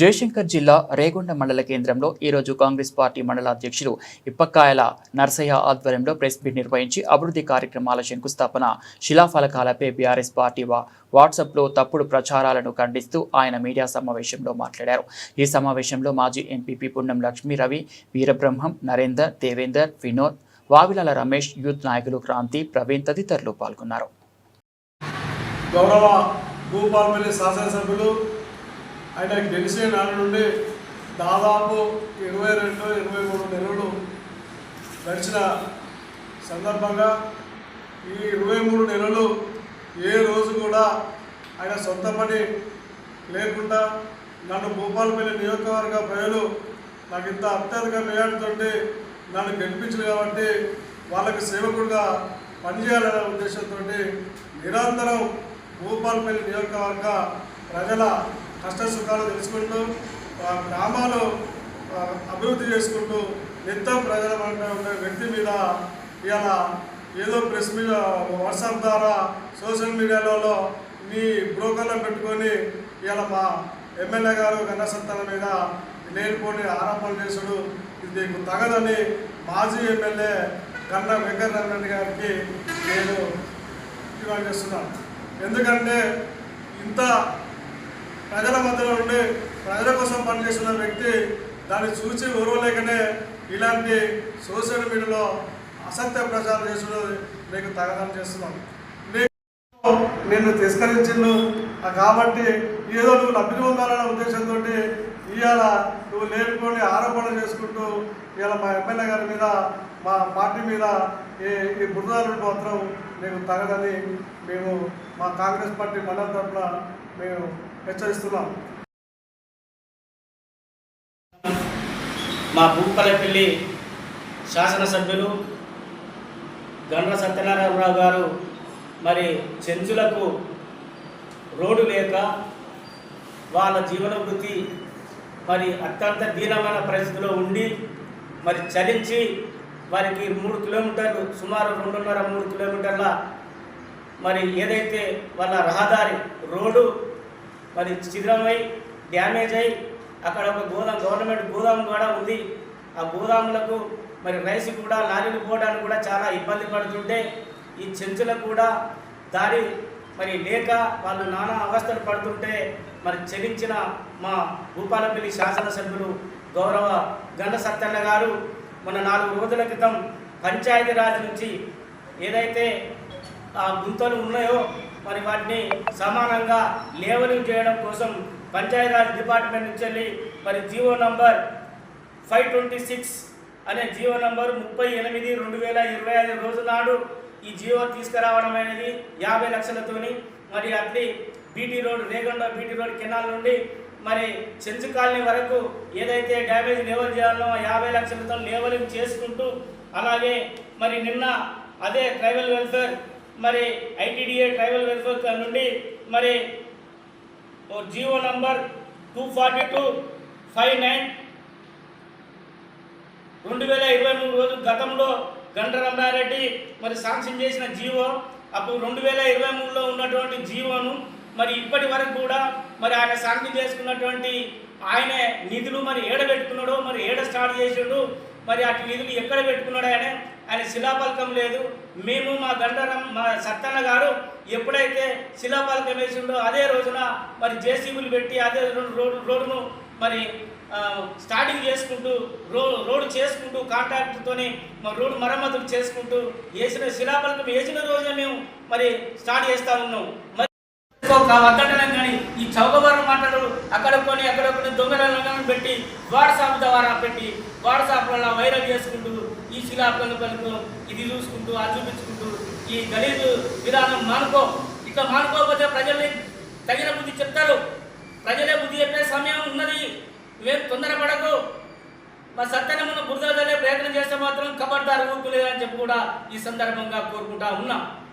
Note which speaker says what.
Speaker 1: జయశంకర్ జిల్లా రేగొండ మండల కేంద్రంలో ఈరోజు కాంగ్రెస్ పార్టీ మండల అధ్యక్షులు ఇప్పక్కాయల నర్సయ్య ఆధ్వర్యంలో ప్రెస్ మీట్ నిర్వహించి అభివృద్ధి కార్యక్రమాల శంకుస్థాపన శిలాఫలకాలపై బీఆర్ఎస్ పార్టీ వా వాట్సాప్లో తప్పుడు ప్రచారాలను ఖండిస్తూ ఆయన మీడియా సమావేశంలో మాట్లాడారు. ఈ సమావేశంలో మాజీ ఎంపీపీ పుణ్యం లక్ష్మీ రవి వీరబ్రహ్మం నరేందర్ దేవేందర్ వినోద్ వావిలాల రమేష్ యూత్ నాయకులు క్రాంతి ప్రవీణ్ తదితరులు పాల్గొన్నారు.
Speaker 2: గౌరవ భూపాలపల్లి శాసనసభ్యులు ఆయన తెలిసే నాటి నుండి దాదాపు ఇరవై రెండు ఇరవై మూడు నెలలు గడిచిన సందర్భంగా ఈ ఇరవై మూడు నెలలు ఏ రోజు కూడా ఆయన సొంత పని లేకుండా నన్ను భూపాలపల్లి నియోజకవర్గ ప్రజలు నాకు ఇంత అత్యధిక మేయాడుతుంటే నన్ను గెలిపించరు కాబట్టి వాళ్ళకి సేవకుడుగా పనిచేయాలనే ఉద్దేశంతో నిరంతరం భూపాలపల్లి నియోజకవర్గ ప్రజల కష్ట సుఖాలు తెలుసుకుంటూ గ్రామాలు అభివృద్ధి చేసుకుంటూ నిత్యం ప్రజల ఉండే వ్యక్తి మీద ఇవాళ ఏదో ప్రెస్ మీద వాట్సాప్ ద్వారా సోషల్ మీడియాలలో మీ బ్రోకర్లో పెట్టుకొని ఇవాళ మా ఎమ్మెల్యే గారు గన్నసత్తాల మీద లేనిపోని ఆరోపణలు చేసుడు ఇది మీకు తగదని మాజీ ఎమ్మెల్యే గన్న వెంకటరమణ గారికి నేను డిమాండ్ చేస్తున్నాను. ఎందుకంటే ఇంత ప్రజల మధ్యలో ఉండి ప్రజల కోసం పనిచేస్తున్న వ్యక్తి దాన్ని చూసి ఓర్వలేకనే ఇలాంటి సోషల్ మీడియాలో అసత్య ప్రచారం చేసుడు నీకు తగదని చేస్తున్నాను నేను నిన్ను తిరస్కరించిండు. కాబట్టి ఏదో నువ్వు లబ్ధి పొందాలనే ఉద్దేశంతో ఇవాళ నువ్వు లేనిపోని ఆరోపణలు చేసుకుంటూ ఇవాళ మా ఎమ్మెల్యే గారి మీద మా పార్టీ మీద ఈ ఈ బురదాలు మాత్రం నీకు తగదని మేము మా కాంగ్రెస్ పార్టీ మండల తరఫున మేము హెచ్చరిస్తున్నాం.
Speaker 3: మా భూపలపల్లి శాసనసభ్యులు గండ్ర సత్యనారాయణరావు గారు మరి చెంచులకు రోడ్డు లేక వాళ్ళ జీవన వృత్తి మరి అత్యంత దీనమైన పరిస్థితిలో ఉండి మరి చలించి వారికి మూడు కిలోమీటర్లు సుమారు రెండున్నర మూడు కిలోమీటర్ల మరి ఏదైతే వాళ్ళ రహదారి రోడ్డు మరి శిథిరమై డ్యామేజ్ అయి అక్కడ ఒక గోదాం గవర్నమెంట్ గోదాం కూడా ఉంది. ఆ గోదాములకు మరి రైస్ కూడా లారీలు పోవడానికి కూడా చాలా ఇబ్బంది పడుతుంటే ఈ చెంచులకు కూడా దారి మరి లేక వాళ్ళు నానా అవస్థలు పడుతుంటే మరి చెల్లించిన మా భూపాలపల్లి శాసనసభ్యులు గౌరవ గండ సత్తన్న గారు మొన్న నాలుగు రోజుల క్రితం పంచాయతీరాజ్ నుంచి ఏదైతే ఆ గుంతలు ఉన్నాయో మరి వాటిని సమానంగా లేవలింగ్ చేయడం కోసం పంచాయతీరాజ్ డిపార్ట్మెంట్ నుంచి వెళ్ళి మరి Jio number five twenty six అనే జియో నంబర్ ముప్పై ఎనిమిది రెండు వేల ఇరవై ఐదు రోజు నాడు ఈ జియో తీసుకురావడం అనేది యాభై లక్షలతోని మరి Atlee BT road Reganda BT road canal నుండి మరి చెంచు కాలనీ వరకు ఏదైతే డ్యామేజ్ లేవల్ చేయాలో యాభై లక్షలతో లేవలింగ్ చేసుకుంటూ అలాగే మరి నిన్న అదే ట్రైబల్ వెల్ఫేర్ మరి ఐటీడీఏ ట్రైబల్ వెల్ఫేర్ నుండి మరి Jio number two forty two five nine రెండు వేల ఇరవై మూడు రోజు గతంలో గంట రమణారెడ్డి మరి శాంక్షన్ చేసిన జీవో అప్పుడు రెండు వేల ఇరవై మూడులో ఉన్నటువంటి జీవోను మరి ఇప్పటి వరకు కూడా మరి ఆయన శాంక్షన్ చేసుకున్నటువంటి ఆయన నిధులు మరి ఏడ పెట్టుకున్నాడో మరి ఏడ స్టార్ట్ చేసాడు మరి అటు నిధులు ఎక్కడ పెట్టుకున్నాడు ఆయన ఆయన శిలాపలకం లేదు. మేము మా గండరం మా సత్తన్న గారు ఎప్పుడైతే శిలాపలకం వేసిండో అదే రోజున మరి జేసీబీలు పెట్టి అదే రోడ్డు రోడ్డు రోడ్డును మరి స్టార్టింగ్ చేసుకుంటూ రో రోడ్డు చేసుకుంటూ కాంట్రాక్టర్తోని మరి రోడ్డు మరమ్మతులు చేసుకుంటూ వేసిన శిలాపలకం వేసిన రోజే మేము మరి స్టార్ట్ చేస్తా ఉన్నాం. మరి వద్దటం కానీ ఈ చౌకవరం మాటలు అక్కడ కొని అక్కడ కొన్ని దొంగలను పెట్టి వాట్సాప్ ద్వారా పెట్టి వాట్సాప్లలో వైరల్ చేసుకుంటూ ఈ శిలాపలను పలుకు ఇది చూసుకుంటూ అది చూపించుకుంటూ ఈ గలీజు విధానం మానుకో. ఇక మానుకోకపోతే ప్రజల్ని తగిన బుద్ధి చెప్తారు. ప్రజలే బుద్ధి చెప్పే సమయం ఉన్నది. నువ్వేం తొందరపడకు. మా సత్యనమ్మను ముందు బురద ప్రయత్నం చేస్తే మాత్రం కబడ్దారు ఊరుకులేదని చెప్పి కూడా ఈ సందర్భంగా కోరుకుంటా ఉన్నాం.